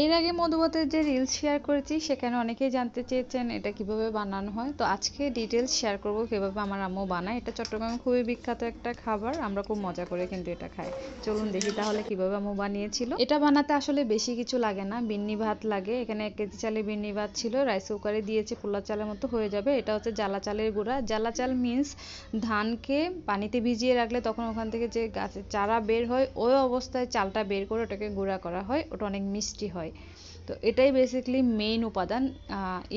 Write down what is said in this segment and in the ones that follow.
এর আগে মধুবতের যে রিলস শেয়ার করেছি, সেখানে অনেকেই জানতে চেয়েছেন এটা কীভাবে বানানো হয়। তো আজকে ডিটেলস শেয়ার করব কীভাবে আমার আম্মু বানায়। এটা চট্টগ্রামে খুবই বিখ্যাত একটা খাবার, আমরা খুব মজা করে কিন্তু এটা খাই। চলুন দেখি তাহলে কীভাবে আম্মু বানিয়েছিল। এটা বানাতে আসলে বেশি কিছু লাগে না, বিন্নি ভাত লাগে। এখানে এক কেজি চালে বিন্নি ভাত ছিল রাইস কুকারে দিয়েছে পোলা চালের মতো হয়ে যাবে। এটা হচ্ছে জ্বালা চালের গুঁড়া। জ্বালা চাল মিন্স ধানকে পানিতে ভিজিয়ে রাখলে তখন ওখান থেকে যে গাছের চারা বের হয়, ওই অবস্থায় চালটা বের করে ওটাকে গুঁড়া করা হয়। ওটা অনেক মিষ্টি হয়। তো এটাই বেসিক্যালি মেইন উপাদান।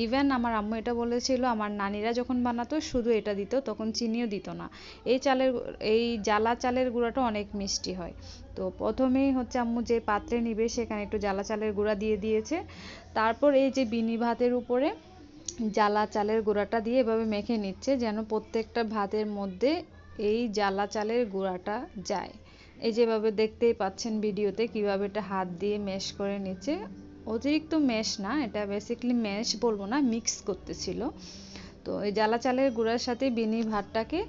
ইভেন আমার আম্মু এটা বলেছিল, আমার নানিরা যখন বানাতো, শুধু এটা দিত, তখন চিনিও দিত না। এই চালের, এই জ্বালা চালের গুঁড়াটা অনেক মিষ্টি হয়। তো প্রথমেই হচ্ছে আম্মু যে পাত্রে নিবে, সেখানে একটু জ্বালা চালের গুঁড়া দিয়ে দিয়েছে। তারপর এই যে বিনি ভাতের উপরে জ্বালা চালের গুঁড়াটা দিয়ে এভাবে মেখে নিচ্ছে, যেন প্রত্যেকটা ভাতের মধ্যে এই জ্বালা চালের গুঁড়াটা যায়। এই যেভাবে দেখতেই পাচ্ছেন ভিডিওতে কীভাবে এটা হাত দিয়ে ম্যাশ করে নিচ্ছে। অতিরিক্ত ম্যাশ না, এটা বেসিক্যালি ম্যাশ বলব না মিক্স করতেছিল। তো এই জ্বালা চালের গুঁড়ার সাথে বিনি ভাতটাকে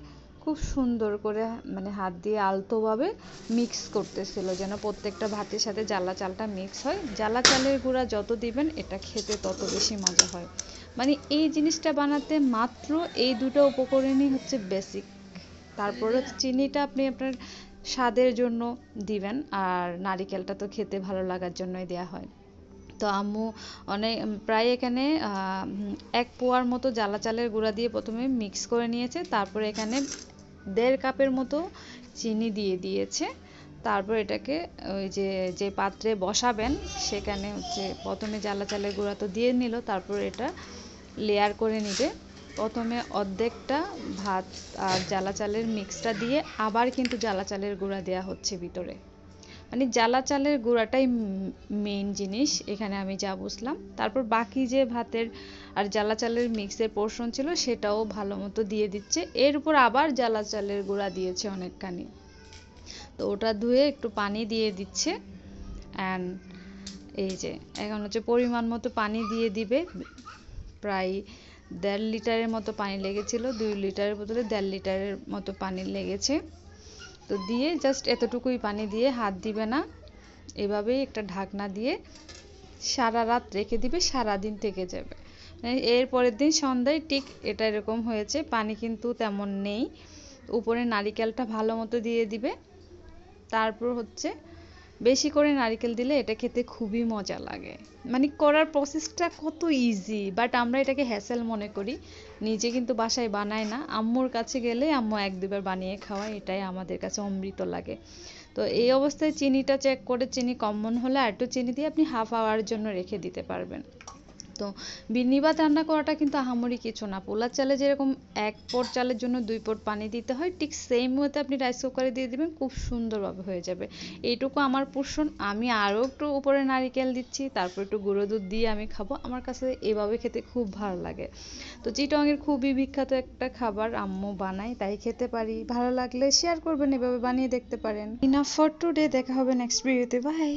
খুব সুন্দর করে মানে হাত দিয়ে আলতোভাবে মিক্স করতেছিল, যেন প্রত্যেকটা ভাতের সাথে জ্বালা চালটা মিক্স হয়। জ্বালা চালের গুঁড়া যত দিবেন, এটা খেতে তত বেশি মজা হয়। মানে এই জিনিসটা বানাতে মাত্র এই দুটো উপকরণই হচ্ছে বেসিক তারপরে চিনিটা আপনি আপনার স্বাদের জন্য দিবেন, আর নারিকেলটা তো খেতে ভালো লাগার জন্যই দেওয়া হয়। তো আম্মু অনেক, প্রায় এখানে এক পোয়ার মতো জ্বালা চালের গুঁড়া দিয়ে প্রথমে মিক্স করে নিয়েছে, তারপরে এখানে দেড় কাপের মতো চিনি দিয়ে দিয়েছে। তারপর এটাকে ওই যে যে পাত্রে বসাবেন, সেখানে হচ্ছে প্রথমে জ্বালা চালের গুঁড়া তো দিয়ে নিল, তারপর এটা লেয়ার করে নিবে। প্রথমে অর্ধেকটা ভাত আর জ্বালা চালের মিক্সটা দিয়ে আবার কিন্তু জ্বালা চালের গুঁড়া দেওয়া হচ্ছে ভিতরে। মানে জ্বালা চালের গুঁড়াটাই মেইন জিনিস, এখানে আমি যা বুঝলাম। তারপর বাকি যে ভাতের আর জ্বালা চালের মিক্সের পোর্শন ছিল, সেটাও ভালো মতো দিয়ে দিচ্ছে। এর উপর আবার জ্বালা চালের গুঁড়া দিয়েছে অনেকখানি। তো ওটা ধুয়ে একটু পানি দিয়ে দিচ্ছে। অ্যান্ড এই যে, এখন হচ্ছে পরিমাণ মতো পানি দিয়ে দিবে। প্রায় দেড় লিটারের মতো পানি লেগেছিল, দুই লিটারের বদলে দেড় লিটারের মতো পানি লেগেছে। তো দিয়ে জাস্ট এতটুকুই পানি দিয়ে হাত দিবে না। এভাবেই একটা ঢাকনা দিয়ে সারা রাত রেখে দিবে সারা দিন থেকে যাবে। মানে এর পরের দিন সন্ধ্যায় ঠিক এটা এরকম হয়েছে, পানি কিন্তু তেমন নেই। উপরে নারিকেলটা ভালো মতো দিয়ে দিবে। তারপর হচ্ছে বেশি করে নারিকেল দিলে এটা খেতে খুবই মজা লাগে। মানে করার প্রসেসটা কত ইজি বাট আমরা এটাকে হ্যাসেল মনে করি। নিজে কিন্তু বাসায় বানায় না। আম্মুর কাছে গেলে আম্মু এক দুবার বানিয়ে খাওয়ায়, এটাই আমাদের কাছে অমৃত লাগে। তো এই অবস্থায় চিনিটা চেক করে, চিনি কমন হলে আর একটু চিনি দিয়ে আপনি হাফ আওয়ার জন্য রেখে দিতে পারবেন। তো ভাত রান্না করাটা কিন্তু আহামরি কিছু না। পোলার চালে যেরকম এক পট চালের জন্য দুই পট পানি দিতে হয়, ঠিক সেম ওয়েতে আপনি রাইস কুকারে দিয়ে দিবেন, খুব সুন্দরভাবে হয়ে যাবে। এইটুকু আমার পোষণ আমি আরও একটু উপরে নারিকেল দিচ্ছি, তারপর একটু গুঁড়ো দুধ দিয়ে আমি খাব। আমার কাছে এভাবে খেতে খুব ভালো লাগে। তো চিটংয়ের খুবই বিখ্যাত একটা খাবার আম্মু বানাই তাই খেতে পারি। ভালো লাগলে শেয়ার করবেন, এভাবে বানিয়ে দেখতে পারেন। ইনাফ ফর টুডে দেখা হবে নেক্সট ভিডিওতে বাই